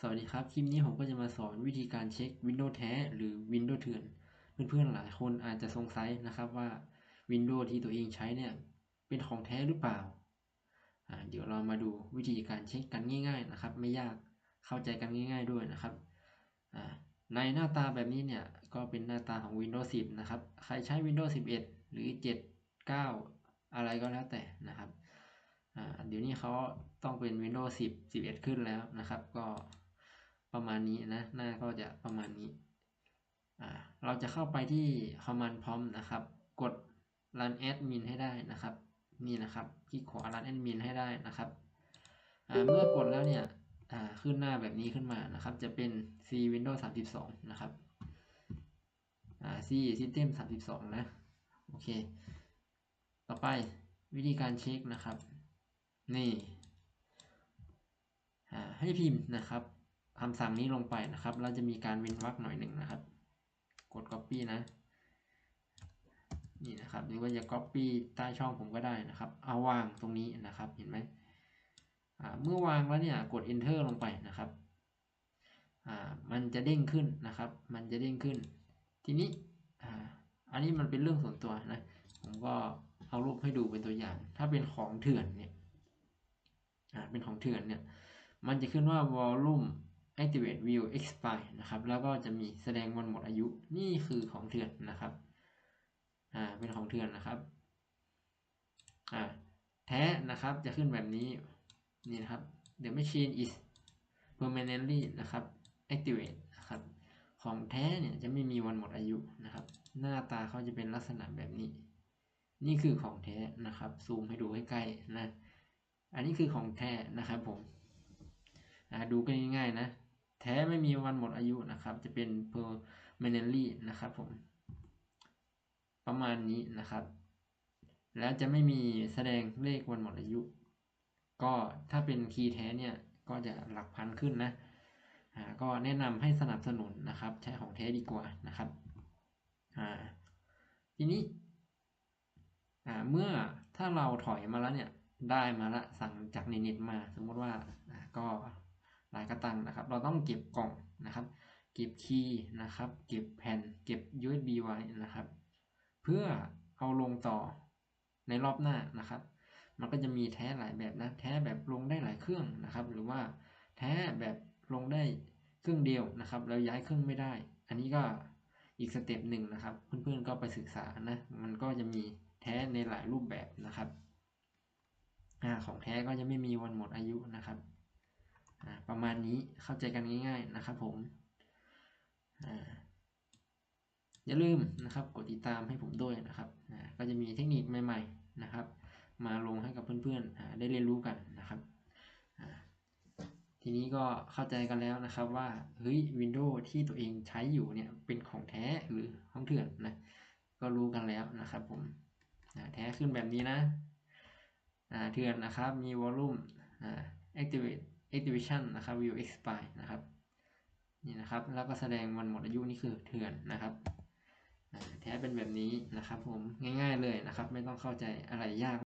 สวัสดีครับ คลิปนี้ผมก็จะมาสอนวิธีการเช็ค Windows แท้ หรือ Windows เถื่อน เพื่อนๆหลายคนอาจจะสงสัยนะครับว่า Windows ที่ตัวเองใช้เนี่ยเป็นของแท้หรือเปล่า เดี๋ยวเรามาดูวิธีการเช็คกันง่าย ๆนะครับ ไม่ยากเข้าใจกันง่าย ๆด้วยนะครับ ในหน้าตาแบบนี้เนี่ยก็เป็นหน้าตาของ Windows 10 นะครับ ใครใช้ Windows 11 หรือ 7 9 อะไรก็แล้วแต่นะครับเดี๋ยวนี้เขาต้องเป็น Windows 10 11 ขึ้นแล้วนะครับ ก็ ประมาณนี้นะ หน้าก็จะประมาณนี้ เราจะเข้าไปที่ command prompt นะครับ กด run admin ให้ได้นะครับ นี่นะครับ คลิกขวา run admin ให้ได้นะครับเมื่อกดแล้วเนี่ยขึ้นหน้าแบบนี้ขึ้นมานะครับ จะเป็น C Windows 32 นะครับ C System 32 นะ โอเค ต่อไปวิธีการเช็คนะครับ นี่ให้พิมพ์นะครับ คำสั่งนี้ลงไปนะครับ เราจะมีการเว้นวรรคหน่อยหนึ่งนะครับ กด copy นะ นี่นะครับ หรือว่าจะ copy ใต้ช่องผมก็ได้นะครับ เอาวางตรงนี้นะครับ เห็นไหมเมื่อวางแล้วเนี่ย กด enter ลงไปนะครับมันจะเด้งขึ้นนะครับ มันจะเด้งขึ้น ทีนี้อันนี้มันเป็นเรื่องส่วนตัวนะ ผมก็เอารูปให้ดูเป็นตัวอย่าง ถ้าเป็นของเถื่อนเนี่ยเป็นของเถื่อนเนี่ย มันจะขึ้นว่า volume activate view expire นะครับ แล้วก็จะมีแสดงวันหมดอายุ นี่คือของเถื่อนนะครับ อ่า เป็นของเถื่อนนะครับ อ่า แท้นะครับ จะขึ้นแบบนี้ นี่นะครับ the machine is permanently นะครับ activate นะครับ ของแท้เนี่ยจะไม่มีวันหมดอายุนะครับ หน้าตาเขาจะเป็นลักษณะแบบนี้ นี่คือของแท้นะครับ ซูมให้ดูให้ใกล้นะ อันนี้คือของแท้นะครับผมดูกันง่ายๆนะ แท้ไม่มีวันหมดอายุนะครับ จะเป็น permanently นะครับผม ประมาณนี้นะครับ แล้วจะไม่มีแสดงเลขวันหมดอายุ ก็ถ้าเป็นคีย์แท้เนี่ย ก็จะหลักพันขึ้นนะก็แนะนำให้สนับสนุนนะครับ ใช้ของแท้ดีกว่านะครับทีนี้เมื่อถ้าเราถอยมาแล้วเนี่ยได้มาละสั่งจากในเน็ตมา สมมติว่าก็ หลายกระตังนะครับ เราต้องเก็บกล่องนะครับ เก็บคีย์นะครับ เก็บแผ่น เก็บ USB ไว้นะครับ เพื่อเอาลงต่อในรอบหน้านะครับ มันก็จะมีแท้หลายแบบนะ แท้แบบลงได้หลายเครื่องนะครับ หรือว่าแท้แบบลงได้เครื่องเดียวนะครับ แล้วย้ายเครื่องไม่ได้ อันนี้ก็อีกสเต็ปหนึ่งนะครับ เพื่อนๆก็ไปศึกษานะ มันก็จะมีแท้ในหลายรูปแบบนะครับอของแท้ก็จะไม่มีวันหมดอายุนะครับ ประมาณนี้เข้าใจกันง่าย ๆนะครับผมอย่าลืมนะครับกดติดตามให้ผมด้วยนะครับก็จะมีเทคนิคใหม่ๆนะครับ มาลงให้กับเพื่อนๆได้เรียนรู้กันนะครับทีนี้ก็เข้าใจกันแล้วนะครับว่าเฮ้ยวินโดว์ที่ตัวเองใช้อยู่เนี่ยเป็นของแท้หรือของเถื่อนนะก็รู้กันแล้วนะครับผมแท้ขึ้นแบบนี้นะเถื่อนนะครับมีวอลลุ่ม activate exhibition นะครับ view expire นะครับนี่นะครับ แล้วก็แสดงวันหมดอายุนี่คือเถื่อนนะครับแท้เป็นแบบนี้นะครับผมง่ายๆเลยนะครับ ไม่ต้องเข้าใจอะไรยาก